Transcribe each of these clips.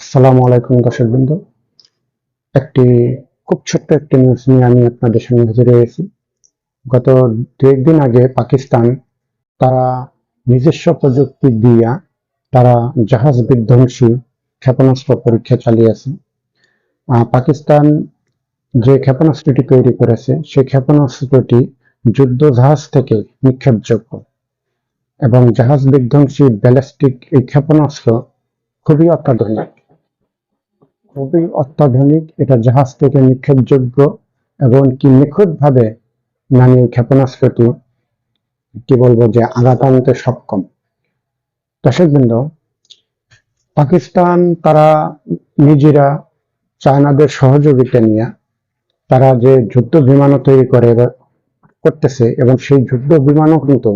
আসসালামু আলাইকুম দর্শক বৃন্দ একটি খুব ছোট্ট একটি নিউজ নিয়ে আমি আপনাদের সামনে হাজির হয়েছি। গত দু একদিন আগে পাকিস্তান তারা নিজস্ব প্রযুক্তি দিয়া তারা জাহাজ বিধ্বংসী ক্ষেপণাস্ত্র পরীক্ষা চালিয়েছে পাকিস্তান যে ক্ষেপণাস্ত্রটি তৈরি করেছে, সেই ক্ষেপণাস্ত্রটি যুদ্ধ জাহাজ থেকে নিক্ষেপযোগ্য এবং জাহাজ বিধ্বংসী ব্যালিস্টিক এই ক্ষেপণাস্ত্র খুবই অত্যাধুনিক। খুবই অত্যাধুনিক, এটা জাহাজ থেকে নিক্ষেপযোগ্য এবং কি নিখুঁতভাবে এই ক্ষেপণাস্ত্রটি কি বলব যে আঘাত আনতে সক্ষম। দর্শকবৃন্দ, পাকিস্তান, তারা নিজেরা চায়নাদের সহযোগিতা নিয়ে তারা যে যুদ্ধ বিমানও তৈরি করে করতেছে এবং সেই যুদ্ধ বিমানও কিন্তু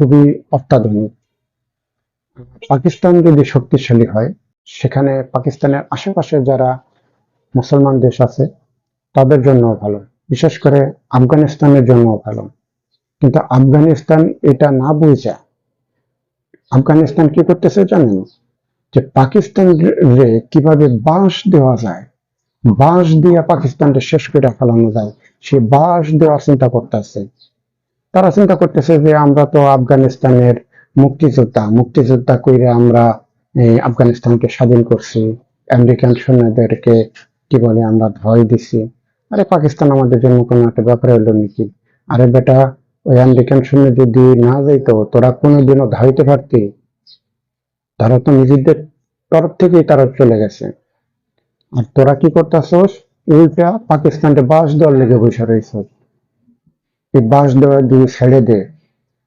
খুবই অত্যাধুনিক। পাকিস্তান যদি শক্তিশালী হয় সেখানে পাকিস্তানের আশেপাশে যারা মুসলমান দেশ আছে, তাদের জন্য ভালো। বিশেষ করে আফগানিস্তানের জন্য ভালো। কিন্তু আফগানিস্তান এটা না বুঝে, আফগানিস্তান কি করতেছে জানেন? যে পাকিস্তান রে কীভাবে বাঁশ দেওয়া যায়, বাঁশ দিয়ে পাকিস্তানকে শেষ করে ফেলানো যায়, সে বাঁশ দেওয়ার চিন্তা করতেছে। তারা চিন্তা করতেছে যে আমরা তো আফগানিস্তানের মুক্তিযোদ্ধা মুক্তিযোদ্ধা কইরে আমরা এই আফগানিস্তানকে স্বাধীন করছি, আমেরিকান সৈন্যদেরকে কি বলে আমরা ভয় দিছি। আরে পাকিস্তান আমাদের জন্য কোনো একটা ব্যাপার হলো নাকি? আরে বেটা, ওই আমেরিকান সৈন্য যদি না যাইতো, তোরা কোনোদিনও ধাইতে পারতি। তারা তো নিজেদের তরফ থেকেই তারা চলে গেছে। আর তোরা কি করতেছস? উল্টা পাকিস্তানকে বাস দল লেগে বসে রয়েছ এই বাস দেওয়া দিয়ে ছেড়ে দে।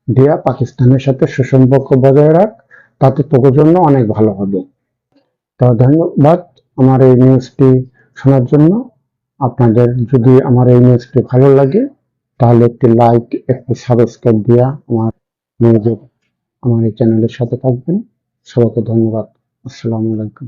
দিয়া পাকিস্তানের সাথে সুসম্পর্ক বজায় রাখ। তাতে তোর জন্য অনেক ভালো হবে। তো ধন্যবাদ আমার এই নিউজটি শোনার জন্য। আপনাদের যদি আমার এই নিউজটি ভালো লাগে, তাহলে একটি লাইক একটি সাবস্ক্রাইব দেওয়া আমার নিউজের আমার এই চ্যানেলের সাথে থাকবেন। সবাইকে ধন্যবাদ। আসসালামু আলাইকুম।